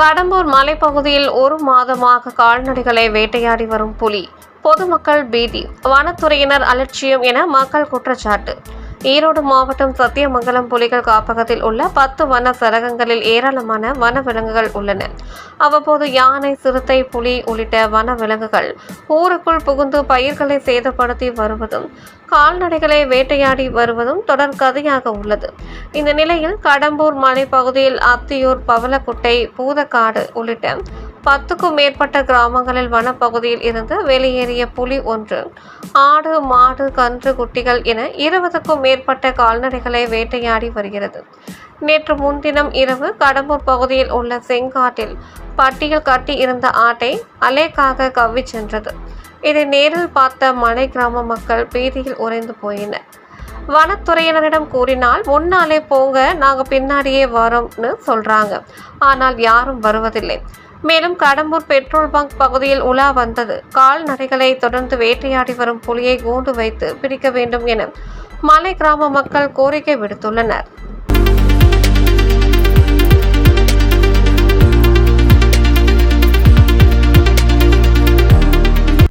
கடம்பூர் மலைப்பகுதியில் ஒரு மாதமாக கால்நடைகளை வேட்டையாடி வரும் புலி. பொதுமக்கள் பீதி. வனத்துறையினர் அலட்சியம் என மக்கள் குற்றச்சாட்டு. ஈரோடு மாவட்டம் சத்தியமங்கலம் புலிகள் காப்பகத்தில் உள்ள பத்து வன சரகங்களில் ஏராளமான வனவிலங்குகள் உள்ளன. அவ்வப்போது யானை சிறுத்தை புலி உள்ளிட்ட வனவிலங்குகள் ஊருக்குள் புகுந்து பயிர்களை சேதப்படுத்தி வருவதும் கால்நடைகளை வேட்டையாடி வருவதும் தொடர் கதையாக உள்ளது. இந்த நிலையில் கடம்பூர் மலைப்பகுதியில் அத்தியூர் பவளக்குட்டை பூதக்காடு உள்ளிட்ட பத்துக்கும் மேற்பட்ட கிராமங்களில் வனப்பகுதியில் இருந்து வெளியேறிய புலி ஒன்று ஆடு மாடு கன்று குட்டிகள் என இருபதுக்கும் மேற்பட்ட கால்நடைகளை வேட்டையாடி வருகிறது. நேற்று முன்தினம் இரவு கடம்பூர் பகுதியில் உள்ள செங்காட்டில் பட்டியில் கட்டி இருந்த ஆட்டை அலேக்காக கவ்விச் சென்றது. இதை நேரில் பார்த்த மலை கிராம மக்கள் பீதியில் உறைந்து போயினர். வனத்துறையினரிடம் கூறினால் முன்னாலே போங்க நாங்க பின்னாடியே வரோம்னு சொல்றாங்க. ஆனால் யாரும் வருவதில்லை. மேலும் கடம்பூர் பெட்ரோல் பங்க் பகுதியில் உலா வந்தது. கால்நடைகளை தொடர்ந்து வேட்டையாடி வரும் புலியை கூண்டு வைத்து பிடிக்க வேண்டும் என மலை கிராம மக்கள் கோரிக்கை விடுத்துள்ளனர்.